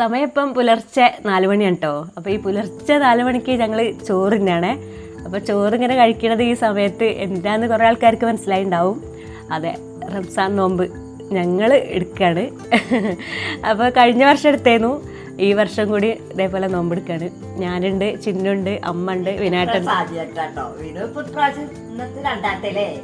സമയം ഇപ്പം പുലർച്ചെ നാല് മണിയാണ് കേട്ടോ അപ്പോൾ ഈ പുലർച്ചെ നാല് മണിക്ക് ഞങ്ങൾ ചോറ് തന്നെയാണേ. അപ്പോൾ ചോറ് ഇങ്ങനെ കഴിക്കണത് ഈ സമയത്ത് എന്താന്ന് കുറേ ആൾക്കാർക്ക് മനസ്സിലായി ഉണ്ടാവും അതെ റംസാൻ നോമ്പ് ഞങ്ങൾ എടുക്കുകയാണ് അപ്പോൾ കഴിഞ്ഞ വർഷം എടുത്തേന്നു ഈ വർഷം കൂടി ഇതേപോലെ നോമ്പെടുക്കാണ്. ഞാനുണ്ട് ചിന്നുണ്ട് അമ്മ ഉണ്ട് വിനാട്ടൻ.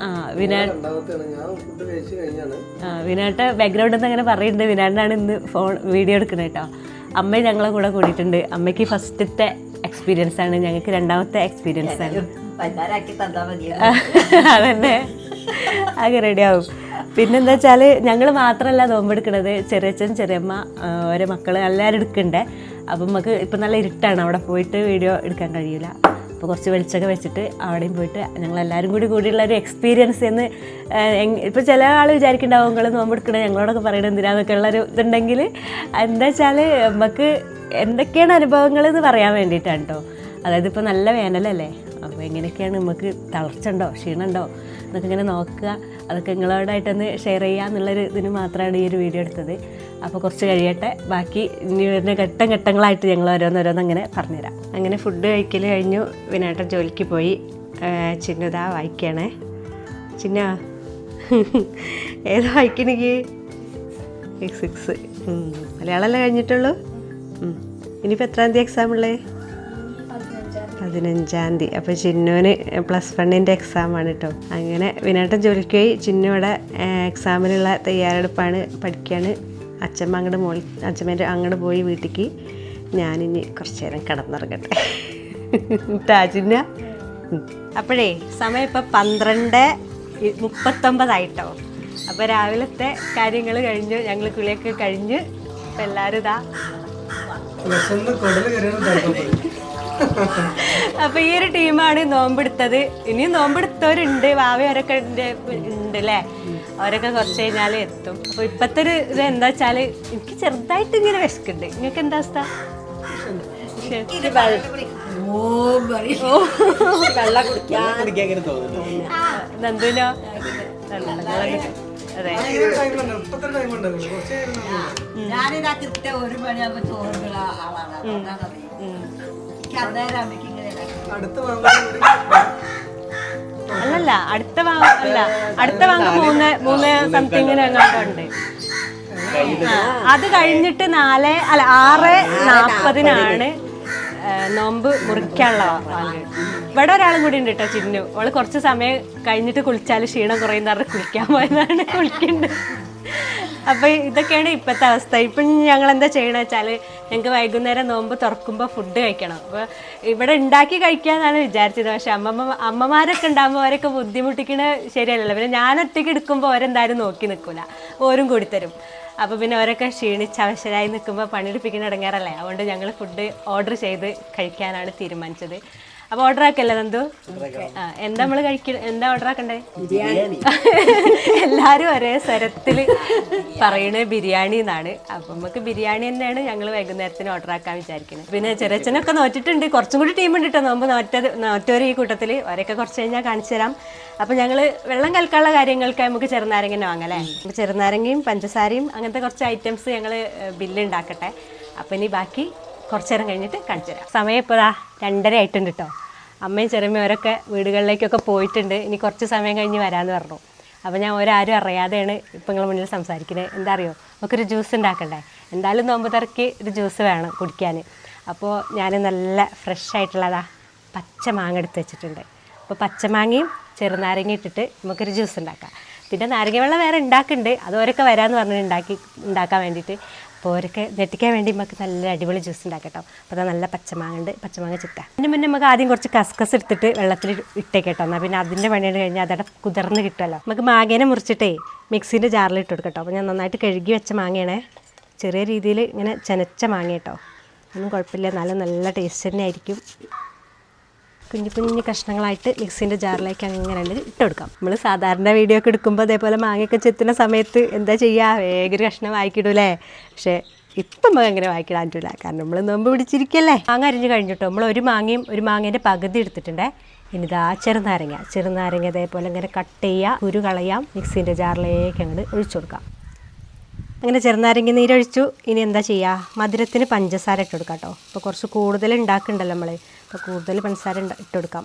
ആ വിനാ രണ്ടാമത്തെയാണ് ഞാൻ ഫുഡ് കഴിച്ചു കഴിഞ്ഞാണ്. ആ, വിനാട്ട ബാക്ക്ഗ്രൗണ്ടിൽ നിന്ന് അങ്ങനെ പറയുന്നുണ്ട് വിനാട്ടാണ് ഇന്ന് ഫോൺ വീഡിയോ എടുക്കുന്നത് കേട്ടോ അമ്മ ഞങ്ങളെ കൂടെ കൂടിയിട്ടുണ്ട്. അമ്മയ്ക്ക് ഫസ്റ്റത്തെ എക്സ്പീരിയൻസ് ആണ്. ഞങ്ങൾക്ക് രണ്ടാമത്തെ എക്സ്പീരിയൻസ് ആണ്. അതന്നെ. അങ്ങനെ റെഡി ആവും. ആകെ റെഡിയാവും പിന്നെന്താ വെച്ചാൽ ഞങ്ങൾ മാത്രമല്ല നോമ്പെടുക്കണത്. ചെറിയച്ഛൻ ചെറിയമ്മ ഓരോ മക്കൾ എല്ലാവരും എടുക്കണ്ടേ. അപ്പം നമുക്ക് ഇപ്പം നല്ല ഇരുട്ടാണ്. അവിടെ പോയിട്ട് വീഡിയോ എടുക്കാൻ കഴിയില്ല അപ്പോൾ കുറച്ച് വെളിച്ചൊക്കെ വെച്ചിട്ട് അവിടെയും പോയിട്ട് ഞങ്ങൾ എല്ലാവരും കൂടി കൂടിയുള്ള ഒരു എക്സ്പീരിയൻസ് എന്ന് ഇപ്പോൾ ചില ആൾ വിചാരിക്കുന്നുണ്ടാവും നിങ്ങൾ നോമ്പെടുക്കണേ? ഞങ്ങളോടൊക്കെ പറയണത് എന്തിനാന്നൊക്കെ ഉള്ളൊരു ഇതുണ്ടെങ്കിൽ എന്താ വെച്ചാൽ നമുക്ക് എന്തൊക്കെയാണ് അനുഭവങ്ങൾ എന്ന് പറയാൻ വേണ്ടിയിട്ടാണ് കേട്ടോ അതായത് ഇപ്പോൾ നല്ല വേനലല്ലേ? അപ്പോൾ എങ്ങനെയൊക്കെയാണ് നമുക്ക് തളർച്ചുണ്ടോ ക്ഷീണമുണ്ടോ? എന്നൊക്കെ ഇങ്ങനെ നോക്കുക. അതൊക്കെ നിങ്ങളോടായിട്ടൊന്ന് ഷെയർ ചെയ്യുക എന്നുള്ളൊരു ഇതിന് മാത്രമാണ് ഈ ഒരു വീഡിയോ എടുത്തത്. അപ്പോൾ കുറച്ച് കഴിയട്ടെ. ബാക്കി ഇനി വരുന്ന ഘട്ടം ഘട്ടങ്ങളായിട്ട് ഞങ്ങൾ ഓരോന്നോരോന്ന് അങ്ങനെ പറഞ്ഞുതരാം. അങ്ങനെ ഫുഡ് കഴിക്കൽ കഴിഞ്ഞു. വിനാട്ടൻ ജോലിക്ക് പോയി. ചിന്നതാ വായിക്കണേ. ചിന്ന. ഏതാ വായിക്കണെങ്കിൽ സിക്സ് മലയാളമല്ലേ കഴിഞ്ഞിട്ടുള്ളൂ. ഇനിയിപ്പോൾ എത്രാം തീയതി എക്സാം ഉള്ളേ? പതിനഞ്ചാം തീയതി. അപ്പോൾ ചിന്നുവിന് പ്ലസ് വണ്ണിന്റെ എക്സാമാണ് കേട്ടോ അങ്ങനെ വിനാട്ടൻ ജോലിക്ക് പോയി. ചിന്നു ഇവിടെ എക്സാമിനുള്ള തയ്യാറെടുപ്പാണ് പഠിക്കുകയാണ് അച്ഛമ്മ അങ്ങോട്ട് മോൾ അച്ഛമ്മേന്റെ അങ്ങോട്ട് പോയി വീട്ടിലേക്ക് ഞാനിനി കുറച്ച് നേരം കിടന്നിറങ്ങട്ടെ. താജിന്ന? അപ്പോഴേ സമയം ഇപ്പം പന്ത്രണ്ട് മുപ്പത്തൊമ്പതായിട്ടോ. അപ്പോൾ രാവിലത്തെ കാര്യങ്ങൾ കഴിഞ്ഞു ഞങ്ങൾ കുളിയൊക്കെ കഴിഞ്ഞ്. ഇപ്പം എല്ലാവരും ഇതാ. അപ്പൊ ഈ ഒരു ടീമാണ് നോമ്പെടുത്തത്. ഇനി നോമ്പെടുത്തവരുണ്ട്. ഭാവിയവരൊക്കെ ഉണ്ട് ഉണ്ട് അല്ലേ അവരൊക്കെ കുറച്ച് കഴിഞ്ഞാൽ എത്തും. അപ്പൊ ഇപ്പത്തെ ഒരു ഇത് എന്താ വെച്ചാൽ എനിക്ക് ചെറുതായിട്ട് ഇങ്ങനെ വിശക്കുണ്ട് നിങ്ങൾക്ക് എന്താ അവസ്ഥ? വെള്ളം കുടിക്കാൻ കുടിക്കാൻ ഇങ്ങനെ തോന്നുന്നു നന്ദുനോ? അതെ. ഇപ്പത്തെ ടൈം ഉണ്ടാവില്ല കുറച്ച് നേരം നമ്മൾ ഞാനിതാ കൃത്യം ഒരു മണിയാകുമ്പോ ചോറുള്ള ആളാണ്. അല്ലല്ല അടുത്ത അല്ല അടുത്ത വാങ്ങ മൂന്ന് മൂന്ന് സംതിങ്ങിന് എങ്ങാണ്ടുണ്ട് അത് കഴിഞ്ഞിട്ട് നാല് അല്ല ആറ് നാപ്പതിനാണ് ഏ, നോമ്പ് മുറിക്കാനുള്ള വാങ്ങ് ഇവിടെ ഒരാളും കൂടി ഉണ്ട് കേട്ടോ ചിന്നു. അവൾ കുറച്ച് സമയം കഴിഞ്ഞിട്ട് കുളിച്ചാൽ ക്ഷീണം കുറയുന്ന കുളിക്കാൻ പോയതാണ്. കുളിക്കുന്നുണ്ട് അപ്പൊ ഇതൊക്കെയാണ് ഇപ്പോഴത്തെ അവസ്ഥ. ഇപ്പം ഞങ്ങൾ എന്താ ചെയ്യണമെന്ന് വെച്ചാൽ ഞങ്ങൾക്ക് വൈകുന്നേരം നോമ്പ് തുറക്കുമ്പോൾ ഫുഡ് കഴിക്കണം. അപ്പോൾ ഇവിടെ ഉണ്ടാക്കി കഴിക്കാന്നാണ് വിചാരിച്ചത്. പക്ഷെ അമ്മമ്മ അമ്മമാരൊക്കെ ഉണ്ടാകുമ്പോൾ അവരൊക്കെ ബുദ്ധിമുട്ടിക്കണ ശരിയല്ലല്ലോ. പിന്നെ ഞാൻ ഒറ്റയ്ക്ക് എടുക്കുമ്പോൾ അവരെന്തായാലും നോക്കി നിൽക്കില്ല ഓരും കൂടി തരും. അപ്പോൾ പിന്നെ അവരൊക്കെ ക്ഷീണിച്ച് അവശരായി നിൽക്കുമ്പോൾ പണിയെടുപ്പിക്കുന്ന ഇടങ്ങാറല്ലേ. അതുകൊണ്ട് ഞങ്ങൾ ഫുഡ് ഓർഡർ ചെയ്ത് കഴിക്കാനാണ് തീരുമാനിച്ചത്. അപ്പോൾ ഓർഡർ ആക്കല്ലേ നന്ദു? എന്താ നമ്മൾ കഴിക്ക എന്താ ഓർഡർ ആക്കണ്ടേ? എല്ലാരും ഒരേ സ്വരത്തിൽ പറയണ ബിരിയാണി എന്നാണ്. അപ്പൊ നമുക്ക് ബിരിയാണി തന്നെയാണ് ഞങ്ങൾ വൈകുന്നേരത്തിന് ഓർഡർ ആക്കാൻ വിചാരിക്കുന്നത് പിന്നെ ചെറിയച്ഛനൊക്കെ നോറ്റിട്ടുണ്ട്. കുറച്ചും കൂടി ടീം ഉണ്ട് കേട്ടോ നോമ്പ് നോറ്റത് നോറ്റവർ ഈ കൂട്ടത്തിൽ അവരൊക്കെ കുറച്ച് കഴിഞ്ഞാൽ കാണിച്ചു തരാം. അപ്പൊ ഞങ്ങൾ വെള്ളം കലക്കാനുള്ള കാര്യങ്ങൾക്ക് നമുക്ക് ചെറുനാരങ്ങനെ വാങ്ങലേ ചെറുനാരങ്ങയും പഞ്ചസാരയും അങ്ങനത്തെ കുറച്ച് ഐറ്റംസ് ഞങ്ങൾ ബില്ല് ഉണ്ടാക്കട്ടെ അപ്പം ഇനി ബാക്കി കുറച്ച് നേരം കഴിഞ്ഞിട്ട് കാണിച്ചു തരാം. സമയം ഇപ്പോൾ ദാ രണ്ടര ആയിട്ടുണ്ട് കേട്ടോ അമ്മയും ചെറുമ്മയും അവരൊക്കെ വീടുകളിലേക്കൊക്കെ പോയിട്ടുണ്ട്. ഇനി കുറച്ച് സമയം കഴിഞ്ഞ് വരാമെന്ന് പറഞ്ഞു. അപ്പോൾ ഞാൻ ഒരാരും അറിയാതെയാണ് ഇപ്പം നിങ്ങളുടെ മുന്നിൽ സംസാരിക്കുന്നത് എന്താ അറിയോ? നമുക്കൊരു ജ്യൂസ് ഉണ്ടാക്കണ്ടേ? എന്തായാലും നോമ്പ് തിറക്കി ഒരു ജ്യൂസ് വേണം കുടിക്കാൻ. അപ്പോൾ ഞാൻ നല്ല ഫ്രഷ് ആയിട്ടുള്ളതാ പച്ച മാങ്ങ എടുത്ത് വെച്ചിട്ടുണ്ട്. അപ്പോൾ പച്ചമാങ്ങയും ചെറുനാരങ്ങ ഇട്ടിട്ട് നമുക്കൊരു ജ്യൂസ് ഉണ്ടാക്കാം. പിന്നെ നാരങ്ങ വെള്ളം വേറെ ഉണ്ടാക്കുന്നുണ്ട്. അത് ഓരൊക്കെ വരാമെന്ന് പറഞ്ഞിട്ട് ഉണ്ടാക്കി ഉണ്ടാക്കാൻ വേണ്ടിയിട്ട്. അപ്പോൾ ഓരൊക്കെ ഞെട്ടിക്കാൻ വേണ്ടി നമുക്ക് നല്ല അടിപൊളി ജ്യൂസ് ഉണ്ടാക്കട്ടോ. അപ്പോൾ നല്ല പച്ചമാങ്ങ ഉണ്ട് പച്ചമാങ്ങ ചിക്ക അതിന് മുന്നേ നമുക്ക് ആദ്യം കുറച്ച് കസ്കസ് എടുത്തിട്ട് വെള്ളത്തിൽ ഇട്ടേക്കട്ടോ. എന്നാൽ പിന്നെ അതിന്റെ പണിയാണ് കഴിഞ്ഞാൽ അതവിടെ കുതിർന്ന് കിട്ടുമല്ലോ നമുക്ക് മാങ്ങേനെ മുറിച്ചിട്ടേ മിക്സീന്റെ ജാറിൽ ഇട്ട് കൊടുക്കട്ടോ. അപ്പോൾ ഞാൻ നന്നായിട്ട് കഴുകി വെച്ച മാങ്ങയാണേ. ചെറിയ രീതിയിൽ ഇങ്ങനെ ചെനച്ച മാങ്ങ കേട്ടോ ഒന്നും കുഴപ്പമില്ല. നല്ല നല്ല ടേസ്റ്റ് തന്നെ ആയിരിക്കും കുഞ്ഞു കുഞ്ഞു കഷ്ണങ്ങളായിട്ട് മിക്സിന്റെ ജാറിലേക്ക് അങ്ങനെ ഇട്ട് കൊടുക്കാം. നമ്മൾ സാധാരണ വീഡിയോ ഒക്കെ എടുക്കുമ്പോൾ അതേപോലെ മാങ്ങയൊക്കെ ചെത്തുന്ന സമയത്ത് എന്താ ചെയ്യുക? വേഗം കഷ്ണം വായിക്കിടൂലേ പക്ഷേ ഇപ്പം നമുക്ക് അങ്ങനെ വായിക്കിടാൻ കാരണം നമ്മൾ നോമ്പ് പിടിച്ചിരിക്കല്ലേ? മാങ്ങ അരിഞ്ഞ് കഴിഞ്ഞിട്ടോ? നമ്മൾ ഒരു മാങ്ങയും ഒരു മാങ്ങേന്റെ പകുതി എടുത്തിട്ടുണ്ടേ. ഇനിതാ ചെറുനാരങ്ങ. ചെറുനാരങ്ങ അതേപോലെ ഇങ്ങനെ കട്ട് ചെയ്യുക കുരു കളയാം മിക്സിന്റെ ജാറിലേക്ക് അങ്ങോട്ട് ഒഴിച്ചു കൊടുക്കാം. അങ്ങനെ ചെറുനാരങ്ങ നീരൊഴിച്ചു ഇനി എന്താ ചെയ്യുക മധുരത്തിന് പഞ്ചസാര ഇട്ട് കൊടുക്കാം കേട്ടോ. അപ്പോൾ കുറച്ച് കൂടുതൽ ഉണ്ടാക്കുന്നുണ്ടല്ലോ നമ്മൾ അപ്പോൾ കൂടുതൽ പഞ്ചസാര ഇട്ടുകൊടുക്കാം ഇട്ട് കൊടുക്കാം.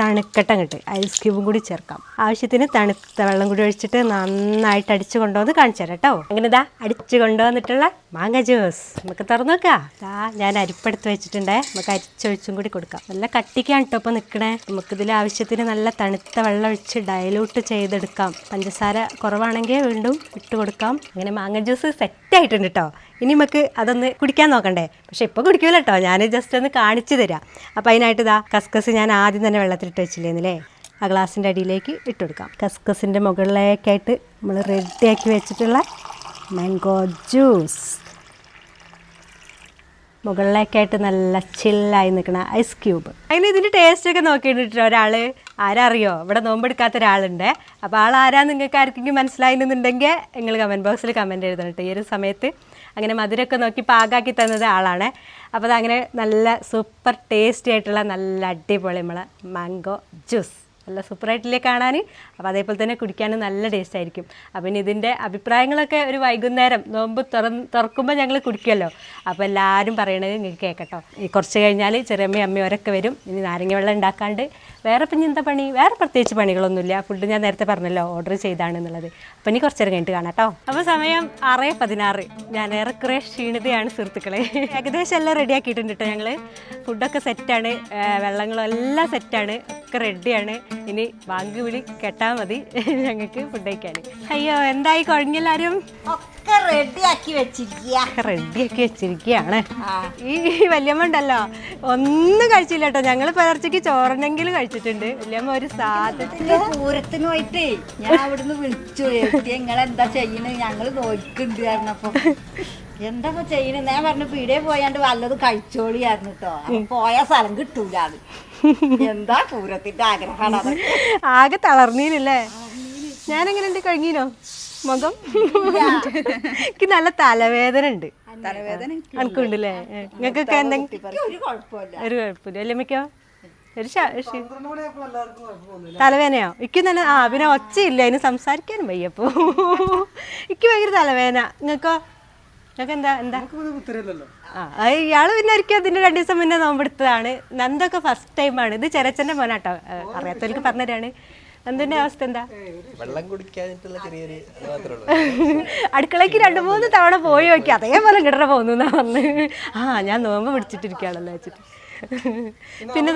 തണുക്കട്ട അങ്ങോട്ട് ഐസ് ക്യൂബും കൂടി ചേർക്കാം. ആവശ്യത്തിന് തണുത്ത വെള്ളം കൂടി ഒഴിച്ചിട്ട് നന്നായിട്ട് അടിച്ചു കൊണ്ടുവന്ന് കാണിച്ചു തരാം കേട്ടോ അങ്ങനെ ഇതാ അടിച്ച് കൊണ്ടുവന്നിട്ടുള്ള മാങ്ങ ജ്യൂസ് നമുക്ക് തുറന്നു നോക്കാ. ദാ ഞാൻ അരിപ്പെടുത്ത് വെച്ചിട്ടുണ്ടേ. നമുക്ക് അരിച്ചൊഴിച്ചും കൂടി കൊടുക്കാം. നല്ല കട്ടിക്കാണ് കേട്ടോ ഇപ്പോൾ നിൽക്കണേ നമുക്കിതിൽ ആവശ്യത്തിന് നല്ല തണുത്ത വെള്ളം ഒഴിച്ച് ഡയലൂട്ട് ചെയ്തെടുക്കാം. പഞ്ചസാര കുറവാണെങ്കിൽ വീണ്ടും ഇട്ട് കൊടുക്കാം. അങ്ങനെ മാങ്ങ ജ്യൂസ് സെറ്റ് ആയിട്ടുണ്ട് കേട്ടോ ഇനി നമുക്ക് അതൊന്ന് കുടിക്കാൻ നോക്കണ്ടേ? പക്ഷെ ഇപ്പോൾ കുടിക്കൂല കേട്ടോ ഞാൻ ജസ്റ്റ് ഒന്ന് കാണിച്ചു തരാം. അപ്പോൾ അതിനായിട്ട് ഇതാ കസ്കസ് ഞാൻ ആദ്യം തന്നെ വെള്ളത്തിലിട്ട് വെച്ചില്ലേന്നില്ലേ ആ ഗ്ലാസിന്റെ അടിയിലേക്ക് ഇട്ട് കൊടുക്കാം കസ്കസിന്റെ മുകളിലേക്കായിട്ട് നമ്മൾ റെഡിയാക്കി വെച്ചിട്ടുള്ള മാംഗോ ജ്യൂസ് മുകളിലേക്കായിട്ട് നല്ല ചില്ലായി നിൽക്കുന്ന ഐസ് ക്യൂബ് അങ്ങനെ ഇതിന്റെ ടേസ്റ്റ് ഒക്കെ നോക്കിയിട്ട് ഒരാൾ ആരറിയോ? ഇവിടെ നോമ്പെടുക്കാത്ത ഒരാളുണ്ട്. അപ്പോൾ ആൾ ആരാ നിങ്ങൾക്ക് ആർക്കെങ്കിലും മനസ്സിലായിരുന്നുണ്ടെങ്കിൽ നിങ്ങൾ കമന്റ് ബോക്സിൽ കമന്റ് എഴുതണം കേട്ടോ ഈ ഒരു സമയത്ത് അങ്ങനെ മധുരമൊക്കെ നോക്കി പാകാക്കി തന്നത് ആളാണ്. അപ്പോൾ അതങ്ങനെ നല്ല സൂപ്പർ ടേസ്റ്റി ആയിട്ടുള്ള നല്ല അടിപൊളി നമ്മളെ മാംഗോ ജ്യൂസ് നല്ല സൂപ്പറായിട്ടില്ലേ കാണാൻ? അപ്പോൾ അതേപോലെ തന്നെ കുടിക്കാനും നല്ല ടേസ്റ്റ് ആയിരിക്കും. അപ്പം ഇനി ഇതിന്റെ അഭിപ്രായങ്ങളൊക്കെ ഒരു വൈകുന്നേരം നോമ്പ് തുറന്ന് തുറക്കുമ്പോൾ ഞങ്ങൾ കുടിക്കുമല്ലോ അപ്പോൾ എല്ലാവരും പറയണത് നിങ്ങൾക്ക് കേൾക്കട്ടോ ഈ കുറച്ച് കഴിഞ്ഞാൽ ചെറിയമ്മയും അമ്മയും അവരൊക്കെ വരും. ഇനി നാരങ്ങ വെള്ളം ഉണ്ടാക്കാണ്ട് വേറെ ഇപ്പം എന്താ പണി? വേറെ പ്രത്യേകിച്ച് പണികളൊന്നുമില്ല. ഫുഡ് ഞാൻ നേരത്തെ പറഞ്ഞല്ലോ ഓർഡർ ചെയ്താണെന്നുള്ളത് അപ്പം ഇനി കുറച്ചേരം കഴിഞ്ഞിട്ട് കാണാം കേട്ടോ. അപ്പോൾ സമയം ആറ് പതിനാറ്. ഞാൻ ഏറെക്കുറെ ക്ഷീണിതയാണ് സുഹൃത്തുക്കളെ. ഏകദേശം എല്ലാം റെഡിയാക്കിയിട്ടുണ്ട് കേട്ടോ ഞങ്ങൾ ഫുഡൊക്കെ സെറ്റാണ് വെള്ളങ്ങളും എല്ലാം സെറ്റാണ് ഒക്കെ റെഡിയാണ് ഇനി ബാങ്ക് വിളി കേട്ടാൽ മതി. ഞങ്ങൾക്ക് ഫുഡ് കഴിക്കാൻ. അയ്യോ എന്തായി കുഴഞ്ഞെല്ലാരും? ഒക്കെ റെഡിയാക്കി വെച്ചിരിക്കുക റെഡിയാക്കി വെച്ചിരിക്കുകയാണ് ഈ വല്യമ്മ ഉണ്ടല്ലോ ഒന്നും കഴിച്ചില്ല കേട്ടോ. ഞങ്ങൾ പുലർച്ചയ്ക്ക് ചോറിനെങ്കിലും കഴിച്ചിട്ടുണ്ട്. വല്യമ്മ ഒരു സാധനം ഇതിന്റെ പൂരത്തിന് പോയിട്ട് ഞാൻ അവിടുന്ന് വിളിച്ചു. നിങ്ങൾ എന്താ ചെയ്യണേ? ഞങ്ങൾ നോക്കുന്നുണ്ട് പറഞ്ഞപ്പോ. എന്താ ചെയ്യണേ? ഞാൻ പറഞ്ഞു പീടിയെ പോയാണ്ട് വല്ലത് കഴിച്ചോളിയായിരുന്നു കേട്ടോ പോയ സ്ഥലം കിട്ടൂല അത് എന്താ പൂരത്തിന്റെ ആഗ്രഹമാണ് ആകെ തളർന്നീനല്ലേ ഞാനെങ്ങനെ കഴിഞ്ഞീനോ? മുഖം എനിക്ക് നല്ല തലവേദന ഉണ്ട്. തലവേദന എനിക്കുണ്ടല്ലേ നിങ്ങൾക്കൊക്കെ എന്തെങ്കിലും ഒരു കുഴപ്പമില്ല. ഒരു മിക്കോ? ഒരു തലവേദനയോ? എനിക്ക് തന്നെ ആ പിന്നെ ഒച്ചയില്ല. അതിന് സംസാരിക്കാനും വയ്യപ്പോ. എനിക്ക് ഭയങ്കര തലവേദന. നിങ്ങൾക്കോ? നിങ്ങൾക്ക് എന്താ? എന്താ ആ ഇയാൾ പിന്നെ ഒരിക്കലും അതിന്റെ രണ്ടു ദിവസം മുന്നേ നോമ്പെടുത്തതാണ്. നന്ദൊക്കെ ഫസ്റ്റ് ടൈമാണ് ഇത് ചെരച്ചന്റെ മോനാട്ടോ. അറിയാത്തവർക്ക് പറഞ്ഞുതരാണ്. നന്ദന്റെ അവസ്ഥ എന്താ? വെള്ളം കുടിക്കാനായിട്ടുള്ള ചെറിയൊരു അടുക്കളയ്ക്ക് രണ്ട് മൂന്ന് തവണ പോയി നോക്കി അതേപോലെ കിടറ പോകുന്നു എന്നാ വന്ന് ആ ഞാൻ നോമ്പ് പിടിച്ചിട്ടിരിക്കുകയാണല്ലോ വെച്ചിട്ട്. പിന്നെ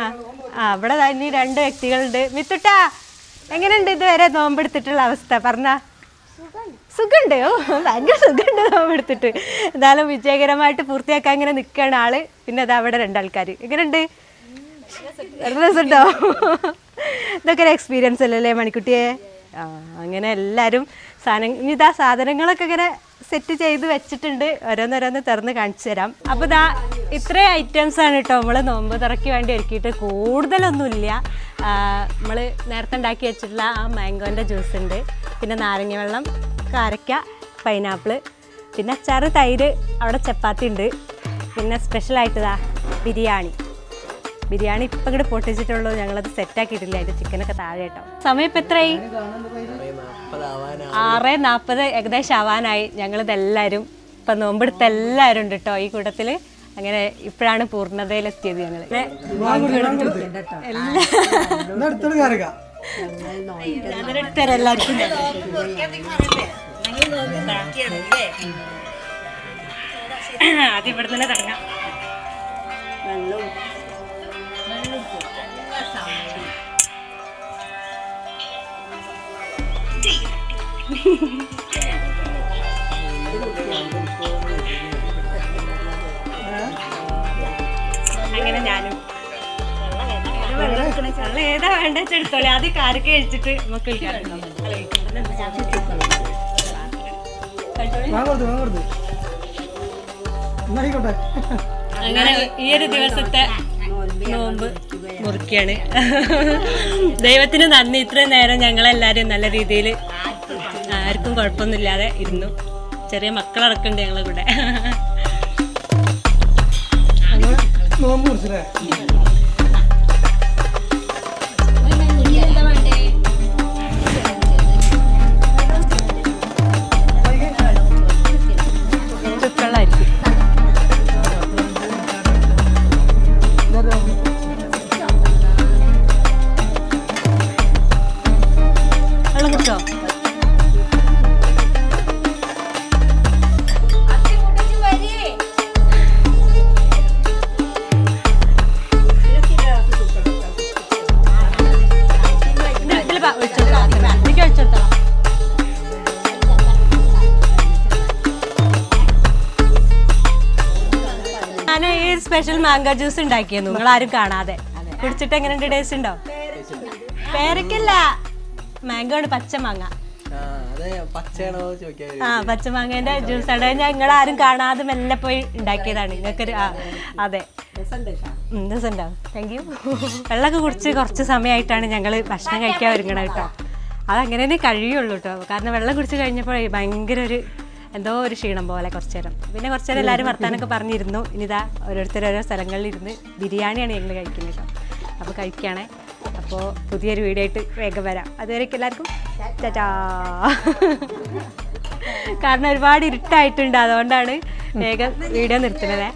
ആ അവിടെ തന്നെ രണ്ട് വ്യക്തികളുണ്ട്. മിത്തുട്ടാ എങ്ങനെയുണ്ട് ഇതുവരെ നോമ്പെടുത്തിട്ടുള്ള അവസ്ഥ? പറഞ്ഞ. സുഖമുണ്ട്. ഓ ഭയങ്കര സുഖമുണ്ട് നോമ്പെടുത്തിട്ട് എന്തായാലും വിജയകരമായിട്ട് പൂർത്തിയാക്കാൻ ഇങ്ങനെ നിൽക്കുകയാണ് ആൾ. പിന്നെ അതാ അവിടെ രണ്ടാൾക്കാർ എങ്ങനെയുണ്ട്? രസമുണ്ടോ ഇതൊക്കെ ഒരു എക്സ്പീരിയൻസ് അല്ലല്ലേ മണിക്കുട്ടിയെ? അങ്ങനെ എല്ലാവരും സാധനം ഇനി ഇതാ സാധനങ്ങളൊക്കെ ഇങ്ങനെ സെറ്റ് ചെയ്ത് വെച്ചിട്ടുണ്ട്. ഓരോന്നോരോന്ന് തുറന്ന് കാണിച്ചു തരാം. അപ്പോൾ ഇതാ ഇത്രയും ഐറ്റംസ് ആണ് കേട്ടോ നമ്മൾ നോമ്പ് തുറയ്ക്ക് വേണ്ടി ഒരുക്കിയിട്ട് കൂടുതലൊന്നുമില്ല. നമ്മൾ നേരത്തെ ഉണ്ടാക്കി വെച്ചിട്ടുള്ള ആ മാംഗോന്റെ ജ്യൂസ് ഉണ്ട്. പിന്നെ നാരങ്ങ വെള്ളം കാരക്ക പൈനാപ്പിൾ പിന്നെ അച്ചാറ് തൈര് അവിടെ ചപ്പാത്തി ഉണ്ട്. പിന്നെ സ്പെഷ്യലായിട്ട് ഇതാ ബിരിയാണി. ബിരിയാണി ഇപ്പം ഇങ്ങോട്ട് പൊട്ടിച്ചിട്ടുള്ളൂ. ഞങ്ങളത് സെറ്റാക്കിയിട്ടില്ല അതിന്റെ ചിക്കനൊക്കെ താഴെ കേട്ടോ സമയം ഇപ്പം എത്രയായി ആറ് നാൽപ്പത് ഏകദേശം ആവാനായി. ഞങ്ങളിതെല്ലാവരും ഇപ്പം നോമ്പെടുത്ത എല്ലാരും ഉണ്ട് കേട്ടോ ഈ കൂട്ടത്തിൽ അങ്ങനെ ഇപ്പോഴാണ് പൂർണതയിലെത്തിയത് ഞങ്ങൾ കയറുക എല്ലാവർക്കും. അത് ഇവിടെ തന്നെ തുടങ്ങാം. അങ്ങനെ ഞാനും. വെള്ളം ഏതാ വേണ്ട എടുത്തോളെ. അത് കാരക്ക കഴിച്ചിട്ട് നമുക്ക് അങ്ങനെ ഈ ഒരു ദിവസത്തെ നോമ്പ് മുറിക്കാണ് ദൈവത്തിന് നന്ദി. ഇത്രയും നേരം ഞങ്ങളെല്ലാവരും നല്ല രീതിയിൽ ആർക്കും കുഴപ്പമൊന്നുമില്ലാതെ ഇരുന്നു. ചെറിയ മക്കളടക്കുണ്ട് ഞങ്ങളെ കൂടെ. നോമ്പ് കുറിച്ചല്ലേ മാംഗോ ജ്യൂസ് ഉണ്ടാക്കിയത് നിങ്ങൾ ആരും കാണാതെ. കുടിച്ചിട്ട് എങ്ങനെയുണ്ട് ടേസ്റ്റ് ഉണ്ടോ? പേരക്കല്ല. മാംഗോ ആണ് പച്ച മാങ്ങ. ആ പച്ചമാങ്ങേന്റെ ജ്യൂസ് ആണ്. ഞങ്ങൾ ആരും കാണാതെ മെല്ലെ പോയി ഉണ്ടാക്കിയതാണ്. നിങ്ങൾക്കൊരു ആ അതെ. രസമുണ്ടാവും താങ്ക് യു വെള്ളമൊക്കെ കുടിച്ച് കുറച്ച് സമയമായിട്ടാണ് ഞങ്ങൾ ഭക്ഷണം കഴിക്കാൻ ഒരുങ്ങണം കേട്ടോ. അതങ്ങനെ തന്നെ കഴിയുള്ളൂ കേട്ടോ. കാരണം വെള്ളം കുടിച്ച് കഴിഞ്ഞപ്പോൾ ഭയങ്കര ഒരു എന്തോ ഒരു ക്ഷീണം പോലെ കുറച്ചു നേരം പിന്നെ കുറച്ചു നേരം എല്ലാവരും വർത്താനൊക്കെ പറഞ്ഞിരുന്നു. ഇനിതാ ഓരോരുത്തർ ഓരോ സ്ഥലങ്ങളിൽ ഇരുന്ന് ബിരിയാണിയാണ് ഞങ്ങൾ കഴിക്കുന്നത് കേട്ടോ അപ്പോൾ കഴിക്കുകയാണേ അപ്പോൾ പുതിയൊരു വീഡിയോ ആയിട്ട് വേഗം വരാം. അതുവരേക്കും എല്ലാവർക്കും കാരണം ഒരുപാട് ഇരുട്ടായിട്ടുണ്ട്. അതുകൊണ്ടാണ് വേഗം വീഡിയോ നിർത്തുന്നത്.